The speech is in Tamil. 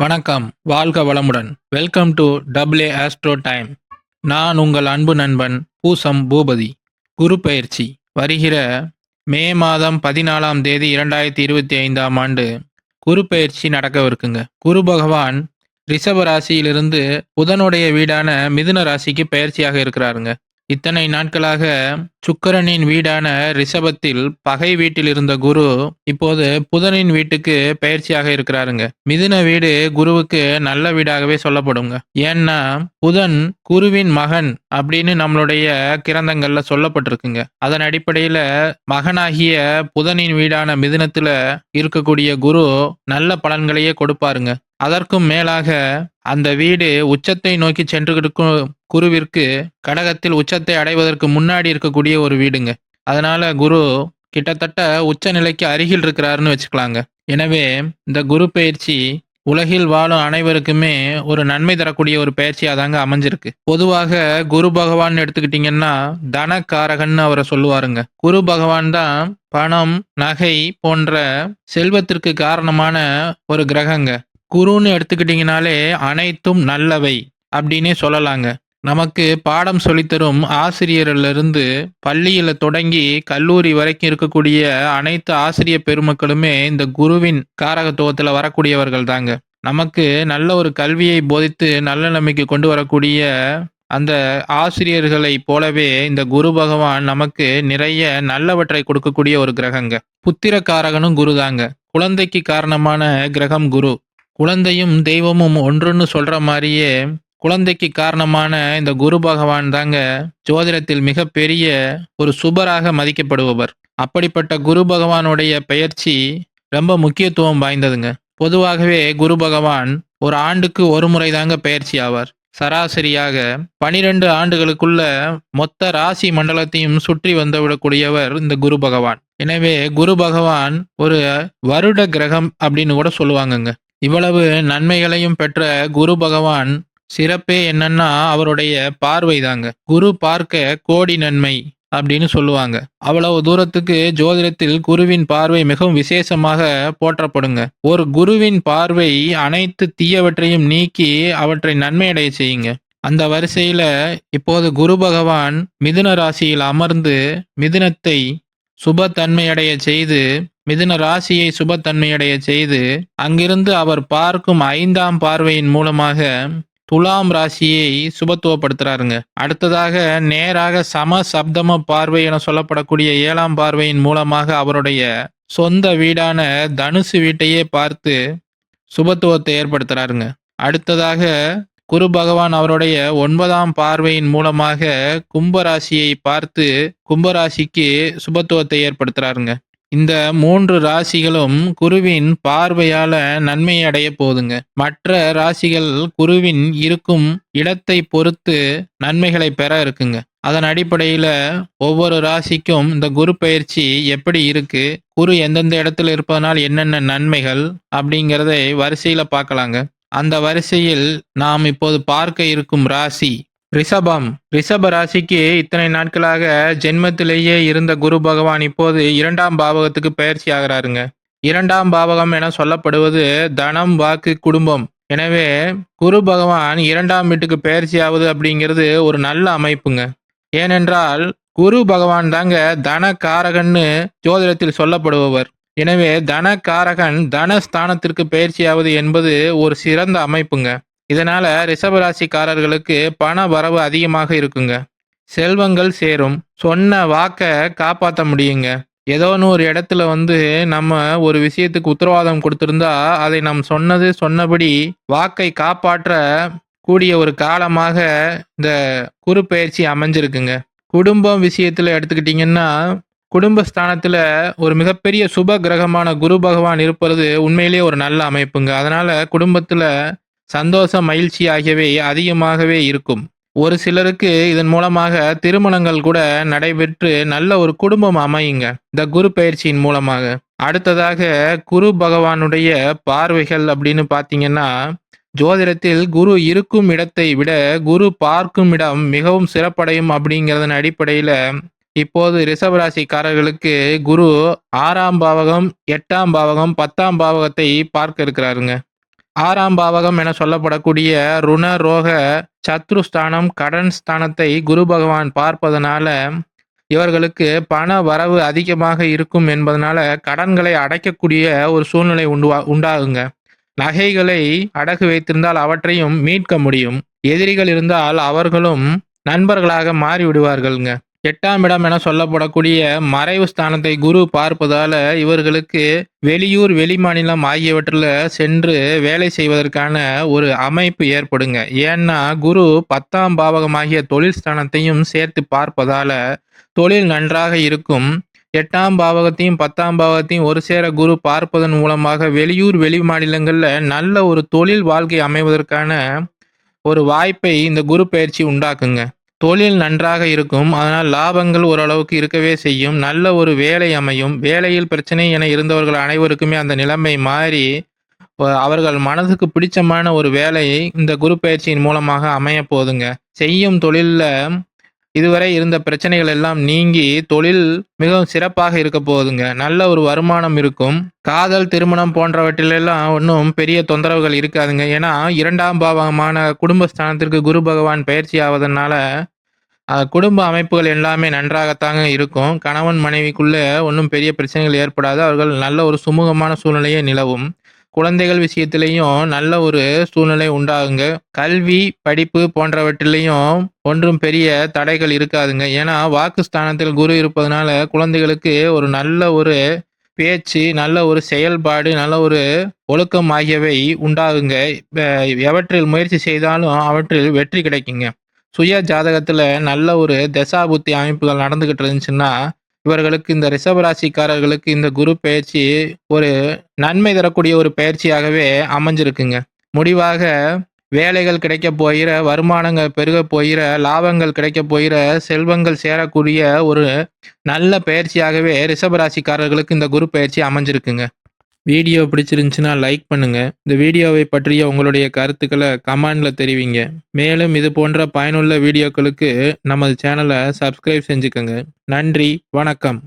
வணக்கம் வாழ்க வளமுடன். Welcome to W astro time நான் உங்கள் அன்பு நண்பன் பூசம் பூபதி. குரு பயிற்சி. வருகிற மே மாதம் பதினாலாம் தேதி இரண்டாயிரத்தி இருபத்தி ஐந்தாம் ஆண்டு குரு பயிற்சி நடக்கவிருக்குங்க. குரு பகவான் ரிஷப ராசியிலிருந்து புதனுடைய வீடான மிதுன ராசிக்கு பயிற்சியாக இருக்கிறாருங்க. இத்தனை நாட்களாக சுக்கிரனின் வீடான ரிஷபத்தில் பகை வீட்டில் இருந்த குரு இப்போது புதனின் வீட்டுக்கு பயிற்சியாக இருக்கிறாருங்க. மிதுன வீடு குருவுக்கு நல்ல வீடாகவே சொல்லப்படுங்க. ஏன்னா புதன் குருவின் மகன் அப்படின்னு நம்மளுடைய கிரந்தங்கள்ல சொல்லப்பட்டிருக்குங்க. அதன் அடிப்படையில மகனாகிய புதனின் வீடான மிதுனத்துல இருக்கக்கூடிய குரு நல்ல பலன்களையே கொடுப்பாருங்க. அதற்கும் மேலாக அந்த வீடு உச்சத்தை நோக்கி சென்று இருக்கும் குருவிற்கு கடகத்தில் உச்சத்தை அடைவதற்கு முன்னாடி இருக்கக்கூடிய ஒரு வீடுங்க. அதனால குரு கிட்டத்தட்ட உச்ச நிலைக்கு அருகில் இருக்கிறாருன்னு வச்சுக்கலாங்க. எனவே இந்த குரு பயிற்சி உலகில் வாழும் அனைவருக்குமே ஒரு நன்மை தரக்கூடிய ஒரு பயிற்சியாக தாங்க அமைஞ்சிருக்கு. பொதுவாக குரு பகவான் எடுத்துக்கிட்டிங்கன்னா தனக்காரகன்னு அவரை சொல்லுவாருங்க. குரு பகவான் தான் பணம் நகை போன்ற செல்வத்திற்கு காரணமான ஒரு கிரகங்க. குருன்னு எடுத்துக்கிட்டிங்கனாலே அனைத்தும் நல்லவை அப்படின்னே சொல்லலாங்க. நமக்கு பாடம் சொல்லித்தரும் ஆசிரியரிலிருந்து பள்ளியில் தொடங்கி கல்லூரி வரைக்கும் இருக்கக்கூடிய அனைத்து ஆசிரிய பெருமக்களுமே இந்த குருவின் காரகத்துவத்தில் வரக்கூடியவர்கள் தாங்க நமக்கு நல்ல ஒரு கல்வியை போதித்து நல்ல நம்பிக்கை கொண்டு வரக்கூடிய அந்த ஆசிரியர்களை போலவே இந்த குரு பகவான் நமக்கு நிறைய நல்லவற்றை கொடுக்கக்கூடிய ஒரு கிரகங்க. புத்திரக்காரகனும் குரு தாங்க குழந்தைக்கு காரணமான கிரகம் குரு. குழந்தையும் தெய்வமும் ஒன்றுன்னு சொல்ற மாதிரியே குழந்தைக்கு காரணமான இந்த குரு பகவான் தாங்க ஜோதிடத்தில் மிகப்பெரிய ஒரு சுபராக மதிக்கப்படுபவர். அப்படிப்பட்ட குரு பகவானுடைய பயிற்சி ரொம்ப முக்கியத்துவம் வாய்ந்ததுங்க. பொதுவாகவே குரு பகவான் ஒரு ஆண்டுக்கு ஒரு முறை தாங்க பயிற்சி ஆவார். சராசரியாக பனிரெண்டு ஆண்டுகளுக்குள்ள மொத்த ராசி மண்டலத்தையும் சுற்றி வந்துவிடக்கூடியவர் இந்த குரு பகவான். எனவே குரு பகவான் ஒரு வருட கிரகம் அப்படின்னு கூட சொல்லுவாங்கங்க. இவ்வளவு நன்மைகளையும் பெற்ற குரு பகவான் சிறப்பே என்னன்னா அவருடைய பார்வை தாங்க குரு பார்க்க கோடி நன்மை அப்படின்னு சொல்லுவாங்க. அவ்வளவு தூரத்துக்கு ஜோதிடத்தில் குருவின் பார்வை மிகவும் விசேஷமாக போற்றப்படுங்க. ஒரு குருவின் பார்வை அனைத்து தீயவற்றையும் நீக்கி அவற்றை நன்மையடைய செய்யுங்க. அந்த வரிசையில இப்போது குரு பகவான் மிதுன ராசியில் அமர்ந்து மிதுனத்தை சுபத்தன்மையடைய செய்து மிதுன ராசியை சுபத்தன்மையடைய செய்து அங்கிருந்து அவர் பார்க்கும் ஐந்தாம் பார்வையின் மூலமாக துலாம் ராசியை சுபத்துவப்படுத்துறாருங்க. அடுத்ததாக நேராக சம சப்தம பார்வை என சொல்லப்படக்கூடிய ஏழாம் பார்வையின் மூலமாக அவருடைய சொந்த வீடான தனுசு வீட்டையே பார்த்து சுபத்துவத்தை ஏற்படுத்துறாருங்க. அடுத்ததாக குரு பகவான் அவருடைய ஒன்பதாம் பார்வையின் மூலமாக கும்பராசியை பார்த்து கும்பராசிக்கு சுபத்துவத்தை ஏற்படுத்துறாருங்க. இந்த மூன்று ராசிகளும் குருவின் பார்வையால நன்மை அடைய போதுங்க. மற்ற ராசிகள் குருவின் இருக்கும் இடத்தை பொறுத்து நன்மைகளை பெற இருக்குங்க. அதன் அடிப்படையில ஒவ்வொரு ராசிக்கும் இந்த குரு பயிற்சி எப்படி இருக்கு? குரு எந்தெந்த இடத்துல இருப்பதனால் என்னென்ன நன்மைகள் அப்படிங்கிறதை வரிசையில பார்க்கலாங்க. அந்த வரிசையில் நாம் இப்போது பார்க்க இருக்கும் ராசி ரிஷபம். ரிஷப ராசிக்கு இத்தனை நாட்களாக ஜென்மத்திலேயே இருந்த குரு பகவான் இப்போது இரண்டாம் பாவகத்துக்கு பயிற்சி ஆகிறாருங்க. இரண்டாம் பாவகம் என சொல்லப்படுவது தனம் வாக்கு குடும்பம். எனவே குரு பகவான் இரண்டாம் வீட்டுக்கு பயிற்சி ஆகுது அப்படிங்கிறது ஒரு நல்ல அமைப்புங்க. ஏனென்றால் குரு பகவான் தாங்க தன காரகன்னு ஜோதிடத்தில் சொல்லப்படுபவர். எனவே தன காரகன் தனஸ்தானத்திற்கு பயிற்சியாவது என்பது ஒரு சிறந்த அமைப்புங்க. இதனால ரிஷபராசிக்காரர்களுக்கு பண வரவு அதிகமாக இருக்குங்க. செல்வங்கள் சேரும். சொன்ன வாக்க காப்பாற்ற முடியுங்க. ஏதோன்னு ஒரு இடத்துல வந்து நம்ம ஒரு விஷயத்துக்கு உத்தரவாதம் கொடுத்திருந்தா அதை நாம் சொன்னது சொன்னபடி வாக்கை காப்பாற்ற கூடிய ஒரு காலமாக இந்த குரு பயிற்சி அமைஞ்சிருக்குங்க. குடும்பம் விஷயத்துல எடுத்துக்கிட்டிங்கன்னா குடும்பஸ்தானத்துல ஒரு மிகப்பெரிய சுப கிரகமான குரு பகவான் இருப்பது உண்மையிலேயே ஒரு நல்ல அமைப்புங்க. அதனால குடும்பத்துல சந்தோஷம் மகிழ்ச்சி ஆகியவை அதிகமாகவே இருக்கும். ஒரு சிலருக்கு இதன் மூலமாக திருமணங்கள் கூட நடைபெற்று நல்ல ஒரு குடும்பம் அமையுங்க. இந்த குரு பயிற்சியின் மூலமாக. அடுத்ததாக குரு பகவானுடைய பார்வைகள் அப்படின்னு பார்த்தீங்கன்னா ஜோதிடத்தில் குரு இருக்கும் இடத்தை விட குரு பார்க்கும் இடம் மிகவும் சிறப்படையும் அப்படிங்கிறதன் அடிப்படையில் இப்போது ரிஷபராசிக்காரர்களுக்கு குரு ஆறாம் பாவகம் எட்டாம் பாவகம் பத்தாம் பாவகத்தை பார்க்க இருக்கிறாருங்க. ஆறாம் பாவகம் என சொல்லப்படக்கூடிய ருண ரோக சத்ருஸ்தானம் கடன் ஸ்தானத்தை குரு பகவான் பார்ப்பதனால இவர்களுக்கு பண வரவு அதிகமாக இருக்கும் என்பதனால கடன்களை அடைக்கக்கூடிய ஒரு சூழ்நிலை உண்டுவா உண்டாகுங்க. நகைகளை அடகு வைத்திருந்தால் அவற்றையும் மீட்க முடியும். எதிரிகள் இருந்தால் அவர்களும் நண்பர்களாக மாறி விடுவார்கள்ங்க எட்டாம் இடம் என சொல்லப்படக்கூடிய மறைவு ஸ்தானத்தை குரு பார்ப்பதால இவர்களுக்கு வெளியூர் வெளிமாநிலம் ஆகியவற்றில் சென்று வேலை செய்வதற்கான ஒரு அமைப்பு ஏற்படுங்க. ஏன்னா குரு பத்தாம் பாவகமாகிய தொழில் ஸ்தானத்தையும் சேர்த்து பார்ப்பதால தொழில் நன்றாக இருக்கும். எட்டாம் பாவகத்தையும் பத்தாம் பாவகத்தையும் ஒரு சேர குரு பார்ப்பதன் மூலமாக வெளியூர் வெளி மாநிலங்களில் நல்ல ஒரு தொழில் வாழ்க்கை அமைவதற்கான ஒரு வாய்ப்பை இந்த குரு பயிற்சி உண்டாக்குங்க. தொழில் நன்றாக இருக்கும். அதனால் லாபங்கள் ஓரளவுக்கு இருக்கவே செய்யும். நல்ல ஒரு வேலை அமையும். வேலையில் பிரச்சனை என இருந்தவர்கள் அனைவருக்குமே அந்த நிலைமை மாறி அவர்கள் மனதுக்கு பிடிச்சமான ஒரு வேலையை இந்த குரு பயிற்சியின் மூலமாக அமைய போதுங்க. செய்யும் தொழிலில் இதுவரை இருந்த பிரச்சனைகள் எல்லாம் நீங்கி தொழில் மிகவும் சிறப்பாக இருக்க போகுதுங்க. நல்ல ஒரு வருமானம் இருக்கும். காதல் திருமணம் போன்றவற்றிலெல்லாம் ஒன்றும் பெரிய தொந்தரவுகள் இருக்காதுங்க. ஏன்னா இரண்டாம் பாவகமான குடும்பஸ்தானத்திற்கு குரு பகவான் பயிற்சி ஆவதனால குடும்ப அமைப்புகள் எல்லாமே நன்றாகத்தாங்க இருக்கும். கணவன் மனைவிக்குள்ளே ஒன்றும் பெரிய பிரச்சனைகள் ஏற்படாது. அவர்கள் நல்ல ஒரு சுமூகமான சூழ்நிலையே நிலவும். குழந்தைகள் விஷயத்திலையும் நல்ல ஒரு சூழ்நிலை உண்டாகுங்க. கல்வி படிப்பு போன்றவற்றிலையும் ஒன்றும் பெரிய தடைகள் இருக்காதுங்க. ஏன்னா வாக்குஸ்தானத்தில் குரு இருப்பதனால குழந்தைகளுக்கு ஒரு நல்ல ஒரு பேச்சு நல்ல ஒரு செயல்பாடு நல்ல ஒரு ஒழுக்கம் ஆகியவை உண்டாகுங்க. எவற்றில் முயற்சி செய்தாலும் அவற்றில் வெற்றி கிடைக்குங்க. சுய ஜாதகத்தில் நல்ல ஒரு தசாபுத்தி அமைப்புகள் நடந்துகிட்டு இருந்துச்சுன்னா இவர்களுக்கு இந்த ரிஷபராசிக்காரர்களுக்கு இந்த குரு பயிற்சி ஒரு நன்மை தரக்கூடிய ஒரு பயிற்சியாகவே அமைஞ்சிருக்குங்க. முடிவாக வேலைகள் கிடைக்க போகிற வருமானங்கள் பெருக போகிற லாபங்கள் கிடைக்க போகிற செல்வங்கள் சேரக்கூடிய ஒரு நல்ல பயிற்சியாகவே ரிஷபராசிக்காரர்களுக்கு இந்த குரு பயிற்சி அமைஞ்சிருக்குங்க. வீடியோ பிடிச்சிருந்துச்சுன்னா லைக் பண்ணுங்க. இந்த வீடியோவை பற்றிய உங்களுடைய கருத்துக்களை கமெண்ட்ல தெரிவிங்க. மேலும் இது போன்ற பயனுள்ள வீடியோக்களுக்கு நமது சேனலை சப்ஸ்கிரைப் செஞ்சுக்கோங்க. நன்றி வணக்கம்.